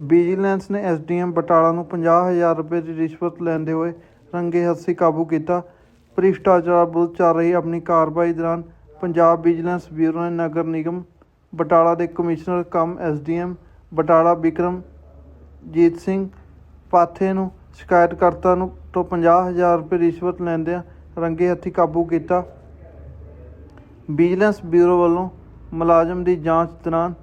Vigilance ਨੇ SDM Batala ਨੂੰ 50000 ਰੁਪਏ ਦੀ ਰਿਸ਼ਵਤ ਲੈਂਦੇ ਹੋਏ ਰੰਗੇ ਹੱਥੀਂ ਕਾਬੂ ਕੀਤਾ। ਭ੍ਰਿਸ਼ਟਾਚਾਰ ਵਿਰੁੱਧ ਚੱਲ ਰਹੀ ਆਪਣੀ ਕਾਰਵਾਈ ਦੌਰਾਨ ਪੰਜਾਬ ਵਿਜੀਲੈਂਸ ਬਿਊਰੋ ਨੇ ਨਗਰ ਨਿਗਮ ਬਟਾਲਾ ਦੇ commissioner cum SDM Batala Vikram Jit Singh ਪਾਥੇ ਨੂੰ ਸ਼ਿਕਾਇਤਕਰਤਾ ਨੂੰ ਤੋਂ 50000 ਰੁਪਏ ਰਿਸ਼ਵਤ ਲੈਂਦਿਆਂ ਰੰਗੇ ਹੱਥੀਂ ਕਾਬੂ ਕੀਤਾ। ਵਿਜੀਲੈਂਸ ਬਿਊਰੋ ਵੱਲੋਂ ਮੁਲਾਜ਼ਮ ਦੀ ਜਾਂਚ ਦੌਰਾਨ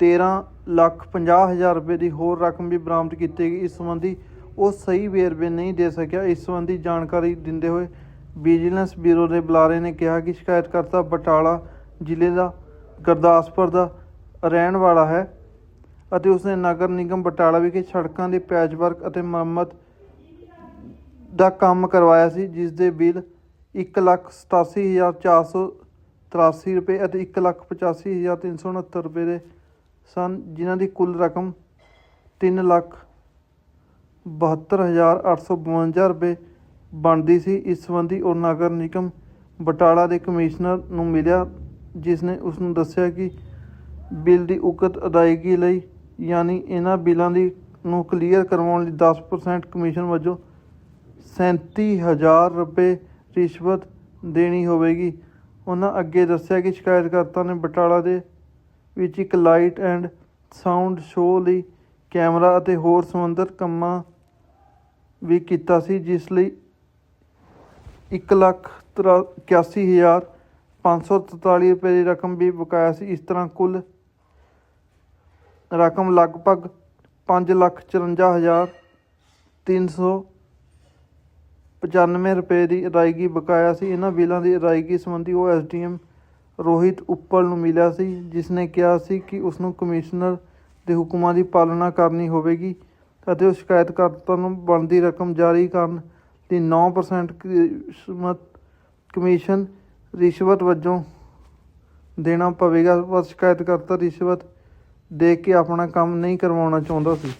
13 ਲੱਖ 50 ਹਜ਼ਾਰ ਰੁਪਏ ਦੀ ਹੋਰ ਰਕਮ ਵੀ ਬਰਾਮਦ ਕੀਤੀ ਗਈ। ਇਸ ਸੰਬੰਧੀ ਉਹ ਸਹੀ ਵੇਰਵੇ ਨਹੀਂ ਦੇ ਸਕਿਆ। ਇਸ ਸੰਬੰਧੀ ਜਾਣਕਾਰੀ ਦਿੰਦੇ ਹੋਏ ਵਿਜੀਲੈਂਸ ਬਿਊਰੋ ਦੇ ਬੁਲਾਰੇ ਨੇ ਕਿਹਾ ਕਿ ਸ਼ਿਕਾਇਤਕਰਤਾ ਬਟਾਲਾ ਜ਼ਿਲ੍ਹੇ ਦਾ, ਗੁਰਦਾਸਪੁਰ ਦਾ ਰਹਿਣ ਵਾਲਾ ਹੈ ਅਤੇ ਉਸਨੇ ਨਗਰ ਨਿਗਮ ਬਟਾਲਾ ਵਿਖੇ ਸੜਕਾਂ ਦੇ ਪੈਚਵਰਕ ਅਤੇ ਮੁਰੰਮਤ ਦਾ ਕੰਮ ਕਰਵਾਇਆ ਸੀ, ਜਿਸ ਦੇ ਬਿੱਲ 187483 ਰੁਪਏ ਅਤੇ 185369 ਰੁਪਏ ਦੇ ਸਨ, ਜਿਨ੍ਹਾਂ ਦੀ ਕੁੱਲ ਰਕਮ 3 ਲੱਖ 72852 ਰੁਪਏ ਬਣਦੀ ਸੀ। ਇਸ ਸੰਬੰਧੀ ਉਹ ਨਗਰ ਨਿਗਮ ਬਟਾਲਾ ਦੇ ਕਮਿਸ਼ਨਰ ਨੂੰ ਮਿਲਿਆ, ਜਿਸ ਨੇ ਉਸ ਨੂੰ ਦੱਸਿਆ ਕਿ ਬਿੱਲ ਦੀ ਉਕਤ ਅਦਾਇਗੀ ਲਈ, ਯਾਨੀ ਇਹਨਾਂ ਬਿੱਲਾਂ ਦੀ ਨੂੰ ਕਲੀਅਰ ਕਰਵਾਉਣ ਲਈ 10% ਕਮਿਸ਼ਨ ਵਜੋਂ 37000 ਰੁਪਏ ਰਿਸ਼ਵਤ ਦੇਣੀ ਹੋਵੇਗੀ। ਉਹਨਾਂ ਅੱਗੇ ਦੱਸਿਆ ਕਿ ਸ਼ਿਕਾਇਤਕਰਤਾ ਨੇ ਬਟਾਲਾ ਦੇ ਵਿੱਚ ਇੱਕ ਲਾਈਟ ਐਂਡ ਸਾਊਂਡ ਸ਼ੋਅ ਲਈ ਕੈਮਰਾ ਅਤੇ ਹੋਰ ਸੰਬੰਧਿਤ ਕੰਮਾਂ ਵੀ ਕੀਤਾ ਸੀ, ਜਿਸ ਲਈ 181543 ਰੁਪਏ ਦੀ ਰਕਮ ਵੀ ਬਕਾਇਆ ਸੀ। ਇਸ ਤਰ੍ਹਾਂ ਕੁੱਲ ਰਕਮ ਲਗਭਗ 554395 ਰੁਪਏ ਦੀ ਅਦਾਇਗੀ ਬਕਾਇਆ ਸੀ। ਇਹਨਾਂ ਬਿੱਲਾਂ ਦੀ ਅਦਾਇਗੀ ਸੰਬੰਧੀ ਉਹ ਐਸਡੀਐਮ ਰੋਹਿਤ ਉੱਪਲ ਨੂੰ ਮਿਲਿਆ ਸੀ ਜਿਸ ਨੇ ਕਿਹਾ ਸੀ ਕਿ ਉਸ ਨੂੰ ਕਮਿਸ਼ਨਰ ਦੇ ਹੁਕਮਾਂ ਦੀ ਪਾਲਣਾ ਕਰਨੀ ਹੋਵੇਗੀ ਅਤੇ ਉਹ ਸ਼ਿਕਾਇਤਕਰਤਾ ਨੂੰ ਬਣਦੀ ਰਕਮ ਜਾਰੀ ਕਰਨ ਲਈ 9% ਕਿਸਮਤ ਕਮਿਸ਼ਨ ਰਿਸ਼ਵਤ ਵਜੋਂ ਦੇਣਾ ਪਵੇਗਾ। ਪਰ ਸ਼ਿਕਾਇਤਕਰਤਾ ਰਿਸ਼ਵਤ ਦੇ ਕੇ ਆਪਣਾ ਕੰਮ ਨਹੀਂ ਕਰਵਾਉਣਾ ਚਾਹੁੰਦਾ ਸੀ।